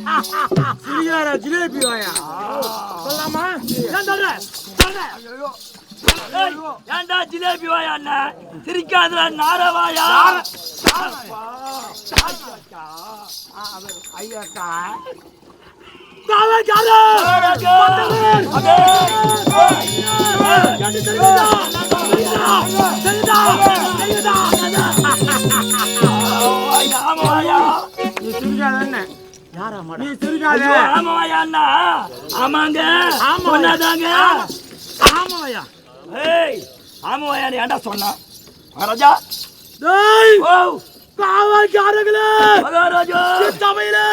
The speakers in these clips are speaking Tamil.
சிரிக்கிறாரா ஜிலேபி வாயா? சொல்லாமா? ஏன் சொல்ற? சொல்ற? ஏன்டா ஜிலேபி வாயா அண்ணா சிரிக்காதடா நாரவாயா ஐயாக்கா நீ சிரிக்காத என்ன? நீ சிரிக்காத. ஆமாங்க. ஆமா. சொன்னாதாங்க ஆமாயா ஏய் ஆமாவாயா நீ ஏன்டா சொன்னா? ராஜா டேய் ஓ. காவல்காரர்களே. மகாராஜா. சபையிலே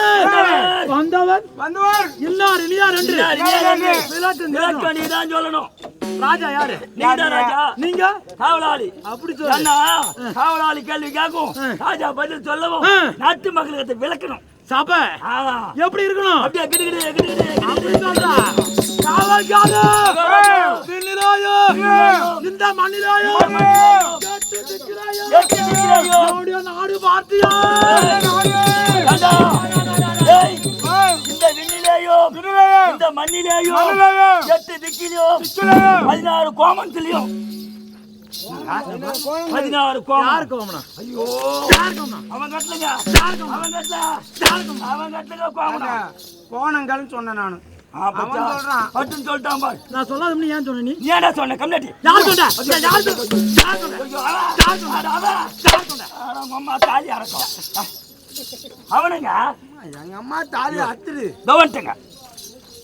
வந்தவர். வந்தவர். இன்னார் இனியார் என்று. நீதான் சொல்லணும். ராஜா யாரு? நீதான் ராஜா. நீங்க? காவலாளி. அப்படி அண்ணா காவலாளி கேள்வி கேட்கும். ராஜா பதில் சொல்லவும். நாட்டு மக்களுக்கு விளக்கணும். சபை ஆ. எப்படி இருக்கணும்? இந்த மண்ணிலாயோ நாடு பார்த்தியா? இந்த மண்ணிலேயும் எட்டு திக்கிலையும் பதினாறு கோமத்திலையும் பதினாறு கோமம் யாருக்கு ஓமனா ஐயோ. யாருக்கு ஓமனா அவன் கட்டலங்க அவன் கட்டல அவன் கட்டலங்க கோமம் கோணங்கள்னு சொன்னேன் நானு. நான் சொல்லாத ஏன் சொன்ன நீ? ஏன்டா சொன்ன? கம்னாட்டி யார் சொன்ன? யார் சொன்ன? யார் சொன்ன? அம்மா தாலி அறக்கும். அவனுங்க? எங்க அம்மா தாலி அத்துரு கவனிட்டுங்க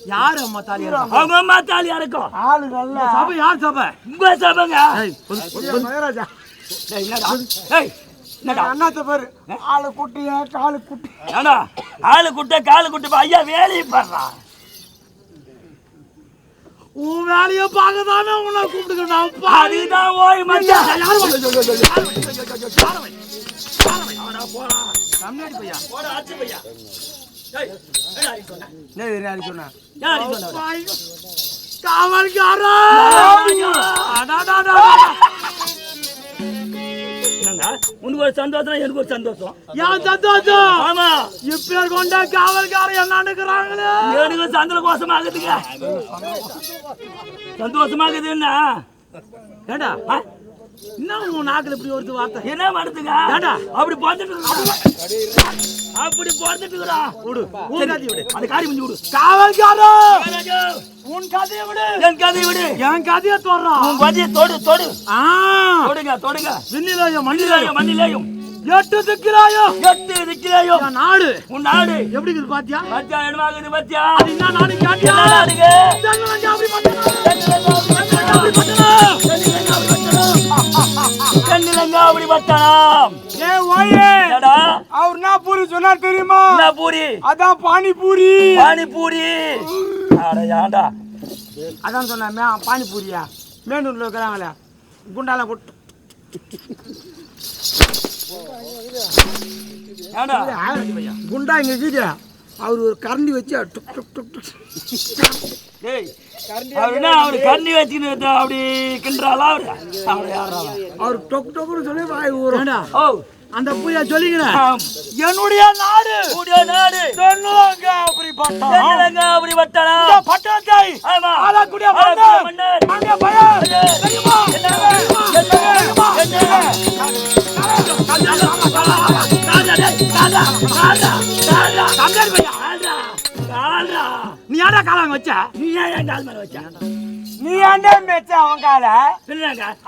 யாரு அம்மா தாலி அவங்க அம்மா தாலி அறக்கும் ஆளு நல்ல சபை யார் சபை உங்க சபங்க. மகாராஜா என்னடா பேரு ஆளு குட்டிய காலு குட்டி ஆளு குட்ட காலு குட்ட ஐயா வேலையை பாடுறா உன் வேலையை பார்க்க தானே உன்னை கூப்பிட்டுக்கிறேன் அதுதான் ஓய் பையா ஆச்சு பையா. உனக்கு ஒரு சந்தோஷம் எனக்கு ஒரு சந்தோஷம். ஏன் சந்தோஷம்? ஆமா. இப்பேர் கொண்ட காவல்காரர் என்ன நினைக்கிறாங்களே எனக்கு சந்தோஷமாகுதுங்க? சந்தோஷமாகுதுன்னா ஏண்டா? ஆ? என்ன உன் நாக்குல இப்படி ஒரு வார்த்தை? என்ன ஏண்டா? அப்படி பார்த்துட்டு அப்படி பார்த்துட்டு விடு கதையை விடு. அந்த காரி முடிஞ்சு விடு. காவல்காரா உன் கதையை விடு. என் கதையை விடு. என் கதையை தோறான் உன் பதியை தொடு தொடு. ஆ. தொடுங்க தொடுங்க. விண்ணிலையும் மண்ணிலையும். மண்ணிலேயும். எட்டு திக்கிறாயோ எட்டு திக்கிலேயும். என் நாடு. உன் நாடு. எப்படி இருக்குது பாத்தியா? பத்தியா என்னமாகுது பத்தியா? அது என்ன நாடு கேட்டியா? என்ன நாடுங்க? பட்டணம் ஏ ஓயே அவர் என்ன பூரி சொன்னார் தெரியுமா? என்ன பூரி? அதான் பானிபூரி. பானிபூரி. அட ஏன்டா? அதான் சொன்னேன் மே பானிபூரியா? மேனூர்ல இருக்கிறாங்களே. குண்டால கொட்டு. குண்டா இங்க அவர் ஒரு கரண்டி வச்சு டுக் டுக் டுக் டுக். டேய் அவர் என்ன அவரு கண்ணி வச்சுக்கிட்டு அப்படி கிண்டுறாளா அவரு? அவரு யாரா? அவர் டொக் டொக்குன்னு சொல்லி வாய் ஓ. அந்த புயா சொல்லிக்கிறேன். என்னுடைய நாடு. கூடிய நாடு. தென்னலங்கா அப்படி பட்டணம். கண்ணிலங்க அப்படி ஆமா மன்னர். மன்னர். அங்கே பயம். நீ ஏன்டா காலாங்க வச்ச நீ ஏன் கால் மேல வச்ச? நீ ஏன்டா மெச்ச அவன் காலை?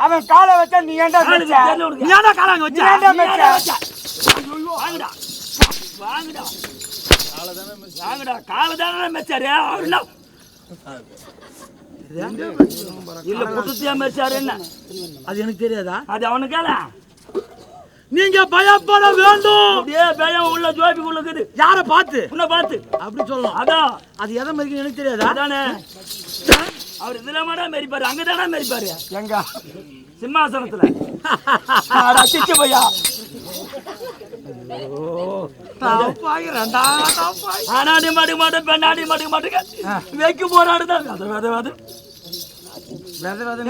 அவன் காலை வச்சா நீ ஏன்டா மெச்ச. நீ ஏன்டா காலாங்க வச்ச நீ ஏன்டா மெச்ச? வாங்குடா. வாங்குடா. வாங்குடா. காலை தானே. அவரு என்ன? இல்ல புதுசையா மெச்சாரு என்ன அது எனக்கு தெரியாதா அது அவனு கேள நீங்க பயப்பட வேண்டும். அப்படியே பயம் உள்ள ஜோபி உள்ள இருக்குது. யார பார்த்து? உன்னை பார்த்து. அப்படி சொல்லலாம் அதான். அது எதை மாதிரி எனக்கு தெரியாதா? அதானே. அவர் இதுல மாடா மெரிப்பாரு அங்கதானே மெரிப்பாரு. எங்க? சிம்மாசனத்துல. சிச்சு பையா. ஆனாடி மாடு மாடு பெண்ணாடி மாடு மாட்டுங்க வைக்க போராடுதான் அது.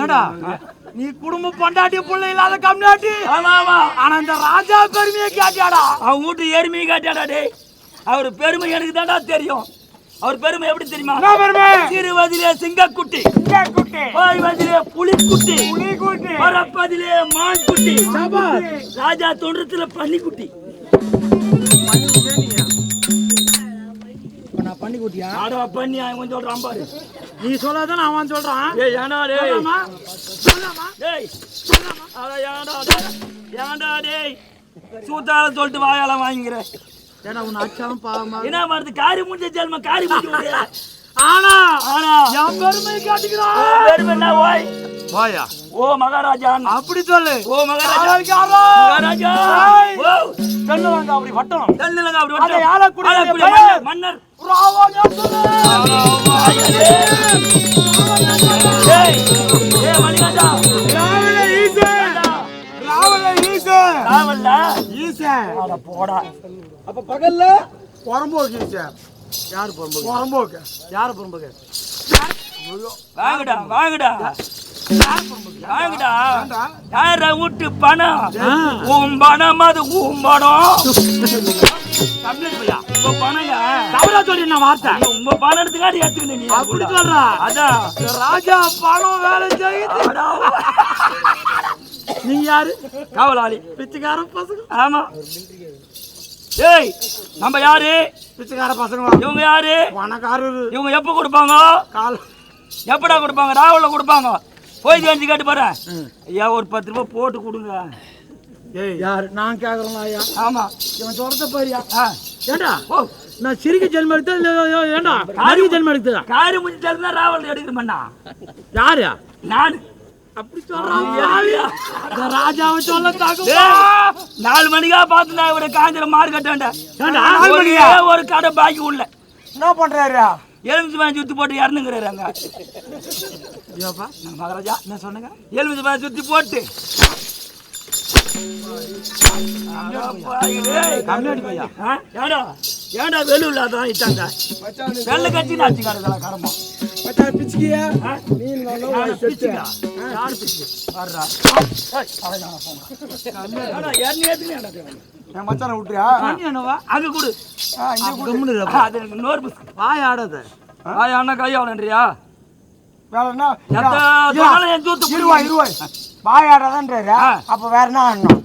ஏடா நீ குடும்ப பொண்டாட்டி புள்ள இல்லாத கம்னாட்டி ஆனா இந்த ராஜா பெருமையை கேட்டியாடா? அவன் வீட்டு எருமையை காட்டியாடா டேய்? அவர் பெருமை எனக்கு தான்டா தெரியும். அவர் பெருமை எப்படி தெரியுமா? சிறு வதிலே சிங்கக்குட்டி. போய் வதிலே புலிக்குட்டி. புலி குட்டி பரப்பதிலே மான் குட்டி ராஜா தொன்றத்துல பன்னிக்குட்டி பண்ணி கூட்டியா ஆடா பண்ணி அவன் சொல்றான் பாரு. நீ சொல்லாதானே அவன் சொல்றான்? ஏய் ஏன்டா டேய். சொல்லாமா? சொல்லாமா? டேய். அட ஏன்டா டேய். ஏன்டா டேய். சூத்தால சொல்லிட்டு வாயால வாங்கிக்கிறேன் ஏன்னா உன்னை அச்சாலும் பாவமா? என்ன வருது? காரி முடிஞ்ச ஜென்ம காரி முடிஞ்சு ஆனா ஆனா. என் பெருமை காட்டுகிறான் பெருமை என்ன ஓய். வாயா? ஓ மகாராஜா. அப்படி சொல்லு. ஓ மகாராஜா. மகாராஜா. ஏய். ஓ தென்னவங்க அப்படி வட்டணும். தென்னலங்க அப்படி அதை வட்டம். ஆளக்கூடிய. மன்னர். போடா. அப்ப பகல்ல புறம்போக்கு ஈசன் யாரு பொறும்போக்கு? புறம்போக்கு. யாரு பொறும்போக்கு? வாங்கடா வாங்கடா. வாங்கடா. யார வீட்டு பணம். உன் பணம் அது உன் பணம். உங்க பணங்க தவறா சொல்லி நான் வார்த்தை. உங்க பணம் எடுத்துக்காடி எடுத்துக்கணும் நீ. அப்படி சொல்றா. அதான். ராஜா பணம் வேலை செய்யுது. நீங்க யாரு? காவலாளி. பிச்சைக்கார பசங்க. ஆமா. ஏய் நம்ம யாரு? பிச்சைக்கார பசங்களா இவங்க யாரு? பணக்காரரு இவங்க எப்ப கொடுப்பாங்க? எப்படா கொடுப்பாங்க? ராவுல கொடுப்பாங்க. போய் கஞ்சி கேட்டு போறேன் ஐயா ஒரு பத்து ரூபாய் போட்டு கொடுங்க. ஏய். யாரு? நான் கேக்குறேன் ஐயா. ஆமா. இவன் சொல்றத பாரியா ஆ. ஏண்டா? ஓ. நான் சிரிக்க ஜென்மம் எடுத்தா ஏண்டா? அருகு ஜென்மம் எடுத்ததா? காரி முடிச்சு தெரிஞ்சா ராவல் எடுக்கிறேன் யாரு? நான். அப்படி சொல்றான் ராஜாவை சொல்ல நாலு மணிக்கா பார்த்து நான் இவரை காஞ்சிர மார்க்கெட்டாண்ட? நாலு மணிக்கா ஒரு கடை பாக்கி உள்ள. என்ன பண்றாரு எலுமிச்சு மேன் சுத்தி போட்டு இறந்துங்கிறாங்க ஐயோப்பா மகாராஜா என்ன சொன்னங்க எலுமிச்சு மேன் சுத்தி போட்டு கம்மியாடி பையா ஆ? ஏண்டா ஏண்டா வெளி இல்லாதான் இட்டாங்க வெள்ளை கட்சி நாச்சு கிடக்கலாம் கடமா மச்சான் பிச்சுக்கிய? நீ யாரு பிச்சுக்கா? யாரு பிச்சுக்கு? வர்றா. ஏய், அவன் தானா போங்க. என் மச்சானை விட்டுறியா? அங்க கொடு. அது நோர் பிஸ்கு. வாய் ஆடாத. ஆ, அண்ணா கையாளன்றியா? வேற என்ன? எத்த இரா, சொன்னாலும் என் தூத்து இருவா இருவா வாயாடாதான்றாரு ஆ. அப்ப வேற என்ன ஆடணும்?